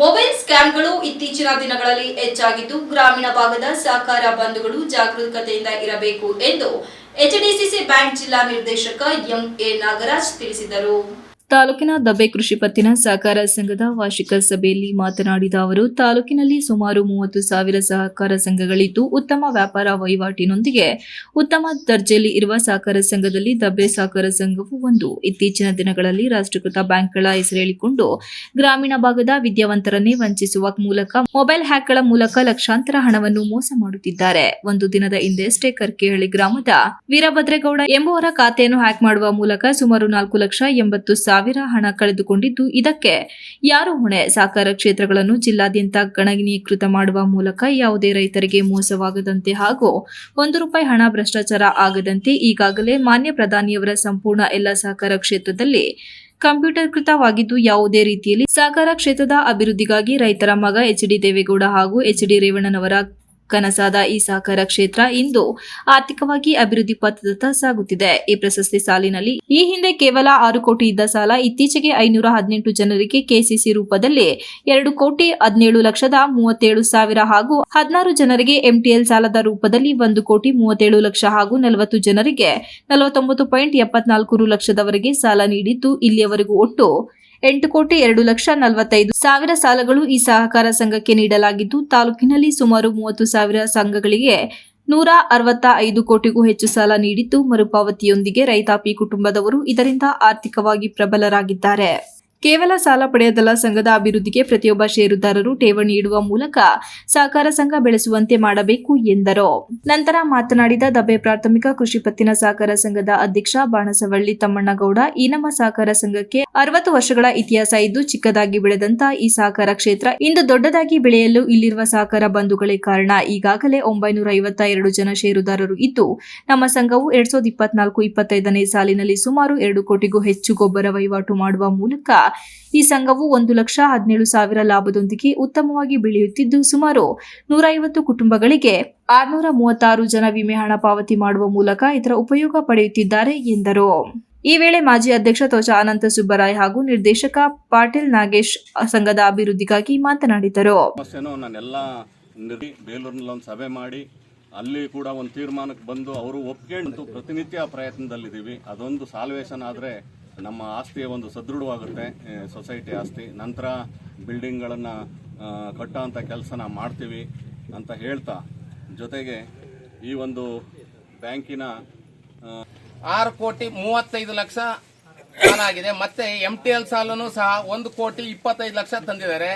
Mobile ಸ್ಕ್ಯಾಮ್ಗಳು ಇತ್ತೀಚಿನ ದಿನಗಳಲ್ಲಿ ಹೆಚ್ಚಾಗಿದ್ದು ಗ್ರಾಮೀಣ ಭಾಗದ ಸಹಕಾರ ಬಂಧುಗಳು ಜಾಗರೂಕತೆಯಿಂದ ಇರಬೇಕು ಎಂದು ಎಚ್ಡಿಸಿಸಿ ಬ್ಯಾಂಕ್ ಜಿಲ್ಲಾ ನಿರ್ದೇಶಕ ಎಂಎ ನಾಗರಾಜ್ ತಿಳಿಸಿದರು. ತಾಲೂಕಿನ ದಬ್ಬೆ ಕೃಷಿ ಪತ್ತಿನ ಸಹಕಾರ ಸಂಘದ ವಾರ್ಷಿಕ ಸಭೆಯಲ್ಲಿ ಮಾತನಾಡಿದ ಅವರು, ತಾಲೂಕಿನಲ್ಲಿ ಸುಮಾರು ಮೂವತ್ತು ಸಾವಿರ ಸಹಕಾರ ಸಂಘಗಳಿದ್ದು, ಉತ್ತಮ ವ್ಯಾಪಾರ ವಹಿವಾಟಿನೊಂದಿಗೆ ಉತ್ತಮ ದರ್ಜೆಯಲ್ಲಿ ಇರುವ ಸಹಕಾರ ಸಂಘದಲ್ಲಿ ದಬ್ಬೆ ಸಹಕಾರ ಸಂಘವು ಒಂದು. ಇತ್ತೀಚಿನ ದಿನಗಳಲ್ಲಿ ರಾಷ್ಟ್ರೀಕೃತ ಬ್ಯಾಂಕ್ಗಳ ಹೆಸರೇಳಿಕೊಂಡು ಗ್ರಾಮೀಣ ಭಾಗದ ವಿದ್ಯಾವಂತರನ್ನೇ ವಂಚಿಸುವ ಮೂಲಕ ಮೊಬೈಲ್ ಹ್ಯಾಕ್ಗಳ ಮೂಲಕ ಲಕ್ಷಾಂತರ ಹಣವನ್ನು ಮೋಸ ಮಾಡುತ್ತಿದ್ದಾರೆ. ಒಂದು ದಿನದ ಹಿಂದೆಯಷ್ಟೇ ಕರ್ಕೇಹಳ್ಳಿ ಗ್ರಾಮದ ವೀರಭದ್ರೇಗೌಡ ಎಂಬುವರ ಖಾತೆಯನ್ನು ಹ್ಯಾಕ್ ಮಾಡುವ ಮೂಲಕ ಸುಮಾರು ನಾಲ್ಕು ಲಕ್ಷ ಎಂಬತ್ತು ಸಾವಿರ ಹಣ ಕಳೆದುಕೊಂಡಿದ್ದು ಇದಕ್ಕೆ. ಯಾರು ಹೊಣೆ? ಸಹಕಾರ ಕ್ಷೇತ್ರಗಳನ್ನು ಜಿಲ್ಲಾದ್ಯಂತ ಗಣನೀಕೃತ ಮಾಡುವ ಮೂಲಕ ಯಾವುದೇ ರೈತರಿಗೆ ಮೋಸವಾಗದಂತೆ ಹಾಗೂ ಒಂದು ರೂಪಾಯಿ ಹಣ ಭ್ರಷ್ಟಾಚಾರ ಆಗದಂತೆ ಈಗಾಗಲೇ ಮಾನ್ಯ ಪ್ರಧಾನಿಯವರ ಸಂಪೂರ್ಣ ಎಲ್ಲ ಸಹಕಾರ ಕ್ಷೇತ್ರದಲ್ಲಿ ಕಂಪ್ಯೂಟರ್ಕೃತವಾಗಿದ್ದು ಯಾವುದೇ ರೀತಿಯಲ್ಲಿ ಸಹಕಾರ ಕ್ಷೇತ್ರದ ಅಭಿವೃದ್ಧಿಗಾಗಿ ರೈತರ ಮಗ ಎಚ್ ಡಿ ದೇವೇಗೌಡ ಹಾಗೂ ಎಚ್ ಡಿ ರೇವಣ್ಣನವರ ಕನಸಾದ ಈ ಸಹಕಾರ ಕ್ಷೇತ್ರ ಇಂದು ಆರ್ಥಿಕವಾಗಿ ಅಭಿವೃದ್ಧಿ ಪಥದತ್ತ ಸಾಗುತ್ತಿದೆ. ಈ ಪ್ರಶಸ್ತಿ ಸಾಲಿನಲ್ಲಿ ಈ ಹಿಂದೆ ಕೇವಲ ಆರು ಕೋಟಿ ಇದ್ದ ಸಾಲ, ಇತ್ತೀಚೆಗೆ ಐನೂರ ಹದಿನೆಂಟು ಜನರಿಗೆ ಕೆಸಿಸಿ ರೂಪದಲ್ಲಿ ಎರಡು ಕೋಟಿ ಹದಿನೇಳು ಲಕ್ಷದ ಮೂವತ್ತೇಳು ಸಾವಿರ ಹಾಗೂ ಹದಿನಾರು ಜನರಿಗೆ ಎಂಟಿಎಲ್ ಸಾಲದ ರೂಪದಲ್ಲಿ ಒಂದು ಕೋಟಿ ಮೂವತ್ತೇಳು ಲಕ್ಷ ಹಾಗೂ ನಲವತ್ತು ಜನರಿಗೆ ನಲವತ್ತೊಂಬತ್ತು ಪಾಯಿಂಟ್ ಎಪ್ಪತ್ನಾಲ್ಕು ಲಕ್ಷದವರೆಗೆ ಸಾಲ ನೀಡಿದ್ದು ಇಲ್ಲಿಯವರೆಗೂ ಒಟ್ಟು ಎಂಟು ಕೋಟಿ ಎರಡು ಲಕ್ಷ ನಲವತ್ತೈದು ಸಾವಿರ ಸಾಲಗಳು ಈ ಸಹಕಾರ ಸಂಘಕ್ಕೆ ನೀಡಲಾಗಿದ್ದು, ತಾಲೂಕಿನಲ್ಲಿ ಸುಮಾರು ಮೂವತ್ತು ಸಾವಿರ ಸಂಘಗಳಿಗೆ ನೂರ ಅರವತ್ತ ಐದು ಕೋಟಿಗೂ ಹೆಚ್ಚು ಸಾಲ ನೀಡಿದ್ದು, ಮರುಪಾವತಿಯೊಂದಿಗೆ ರೈತಾಪಿ ಕುಟುಂಬದವರು ಇದರಿಂದ ಆರ್ಥಿಕವಾಗಿ ಪ್ರಬಲರಾಗಿದ್ದಾರೆ. ಕೇವಲ ಸಾಲ ಪಡೆಯದಲ್ಲ, ಸಂಘದ ಅಭಿವೃದ್ಧಿಗೆ ಪ್ರತಿಯೊಬ್ಬ ಷೇರುದಾರರು ಠೇವಣಿ ಇಡುವ ಮೂಲಕ ಸಹಕಾರ ಸಂಘ ಬೆಳೆಸುವಂತೆ ಮಾಡಬೇಕು ಎಂದರು. ನಂತರ ಮಾತನಾಡಿದ ದಬ್ಬೆ ಪ್ರಾಥಮಿಕ ಕೃಷಿ ಪತ್ತಿನ ಸಹಕಾರ ಸಂಘದ ಅಧ್ಯಕ್ಷ ಬಾಣಸವಳ್ಳಿ ತಮ್ಮಣ್ಣಗೌಡ ಈ ನಮ್ಮ ಸಹಕಾರ ಸಂಘಕ್ಕೆ ಅರವತ್ತು ವರ್ಷಗಳ ಇತಿಹಾಸ ಇದ್ದು ಚಿಕ್ಕದಾಗಿ ಬೆಳೆದಂತ ಈ ಸಹಕಾರ ಕ್ಷೇತ್ರ ಇಂದು ದೊಡ್ಡದಾಗಿ ಬೆಳೆಯಲು ಇಲ್ಲಿರುವ ಸಹಕಾರ ಬಂಧುಗಳೇ ಕಾರಣ. ಈಗಾಗಲೇ ಒಂಬೈನೂರ ಐವತ್ತ ಎರಡು ಜನ ಷೇರುದಾರರು ಇದ್ದು, ನಮ್ಮ ಸಂಘವು ಎರಡ್ ಸಾವಿರದ ಇಪ್ಪತ್ನಾಲ್ಕು, ಇಪ್ಪತ್ತೈದನೇ ಸಾಲಿನಲ್ಲಿ ಸುಮಾರು ಎರಡು ಕೋಟಿಗೂ ಹೆಚ್ಚು ಗೊಬ್ಬರ ವಹಿವಾಟು ಮಾಡುವ ಮೂಲಕ ಈ ಸಂಘವು ಒಂದು ಲಕ್ಷ ಹದಿನೇಳು ಸಾವಿರ ಲಾಭದೊಂದಿಗೆ ಉತ್ತಮವಾಗಿ ಬೆಳೆಯುತ್ತಿದ್ದು ಸುಮಾರು ನೂರ ಐವತ್ತು ಕುಟುಂಬಗಳಿಗೆ ಆರ್ನೂರ ಮೂವತ್ತಾರು ಜನ ವಿಮೆ ಹಣ ಪಾವತಿ ಮಾಡುವ ಮೂಲಕ ಇದರ ಉಪಯೋಗ ಪಡೆಯುತ್ತಿದ್ದಾರೆ ಎಂದರು. ಈ ವೇಳೆ ಮಾಜಿ ಅಧ್ಯಕ್ಷ ತ್ವಚ ಅನಂತ ಸುಬ್ಬರಾಯ್ ಹಾಗೂ ನಿರ್ದೇಶಕ ಪಾಟೀಲ್ ನಾಗೇಶ್ ಸಂಘದ ಅಭಿವೃದ್ಧಿಗಾಗಿ ಮಾತನಾಡಿದರು. ಒಂದು ಸಭೆ ಮಾಡಿ ಅಲ್ಲಿ ಕೂಡ ಒಂದು ತೀರ್ಮಾನಕ್ಕೆ ಬಂದು ಅವರು ಒಪ್ಕೊಂಡು ಪ್ರತಿನಿತ್ಯ ಪ್ರಯತ್ನದಲ್ಲಿದ್ದೀವಿ. ಅದೊಂದು ಸಾಲ್ವೇಷನ್ ಆದರೆ ನಮ್ಮ ಆಸ್ತಿಯ ಒಂದು ಸದೃಢವಾಗುತ್ತೆ ಸೊಸೈಟಿ ಆಸ್ತಿ. ನಂತರ ಬಿಲ್ಡಿಂಗ್ಗಳನ್ನು ಕಟ್ಟೋವಂಥ ಕೆಲಸನ ಮಾಡ್ತೀವಿ ಅಂತ ಹೇಳ್ತಾ, ಜೊತೆಗೆ ಈ ಒಂದು ಬ್ಯಾಂಕಿನ ಆರು ಕೋಟಿ ಮೂವತ್ತೈದು ಲಕ್ಷ ಆಗಿದೆ ಮತ್ತೆ ಎಂ ಟಿ ಎಲ್ ಸಾಲನು ಸಹ ಒಂದು ಕೋಟಿ ಇಪ್ಪತ್ತೈದು ಲಕ್ಷ ತಂದಿದ್ದಾರೆ.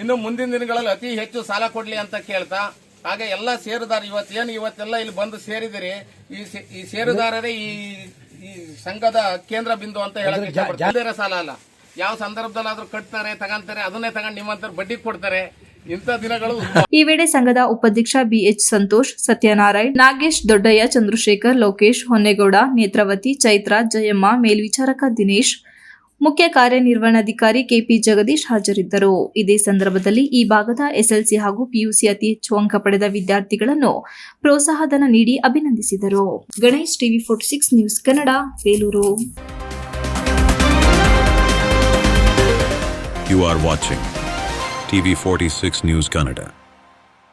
ಇನ್ನು ಮುಂದಿನ ದಿನಗಳಲ್ಲಿ ಅತಿ ಹೆಚ್ಚು ಸಾಲ ಕೊಡ್ಲಿ ಅಂತ ಕೇಳ್ತಾ, ಹಾಗೆ ಎಲ್ಲ ಷೇರುದಾರ ಇವತ್ತೇನು ಇವತ್ತೆಲ್ಲ ಇಲ್ಲಿ ಬಂದು ಸೇರಿದಿರಿ ಈ ಷೇರುದಾರರೇ ಈ ಈ ಸಂಘದ ಕೇಂದ್ರ ಬಿಂದು ಅಂತ ಹೇಳಿದ್ರೆ ಇಷ್ಟಪಡ್ತಾರೆ ಸಾಲ ಅಲ್ಲ. ಯಾವ ಸಂದರ್ಭದಲ್ಲಾದ್ರೂ ಕಟ್ತಾರೆ ತಗಂತಾರೆ ಅದನ್ನೇ ತಗೊಂಡು ನಿಮ್ಮಂತರ ಬಡ್ಡಿ ಕೊಡ್ತಾರೆ. ಇಂಥ ದಿನಗಳು ಈ ವೇಳೆ ಸಂಘದ ಉಪಾಧ್ಯಕ್ಷ ಬಿಎಚ್ ಸಂತೋಷ್ ಸತ್ಯನಾರಾಯಣ್ ನಾಗೇಶ್ ದೊಡ್ಡಯ್ಯ ಚಂದ್ರಶೇಖರ್ ಲೋಕೇಶ್ ಹೊನ್ನೇಗೌಡ ನೇತ್ರಾವತಿ ಚೈತ್ರ ಜಯಮ್ಮ ಮೇಲ್ವಿಚಾರಕ ದಿನೇಶ್ ಮುಖ್ಯ ಕಾರ್ಯನಿರ್ವಹಣಾಧಿಕಾರಿ ಕೆಪಿ ಜಗದೀಶ್ ಹಾಜರಿದ್ದರು. ಇದೇ ಸಂದರ್ಭದಲ್ಲಿ ಈ ಭಾಗದ ಎಸ್ಎಲ್ಸಿ ಹಾಗೂ ಪಿಯುಸಿ ಅತಿ ಹೆಚ್ಚು ಅಂಕ ಪಡೆದ ವಿದ್ಯಾರ್ಥಿಗಳನ್ನು ಪ್ರೋತ್ಸಾಹಧನ ನೀಡಿ ಅಭಿನಂದಿಸಿದರು. Ganesh TV forty six news Kannada, Belur. You are watching TV46 News Canada.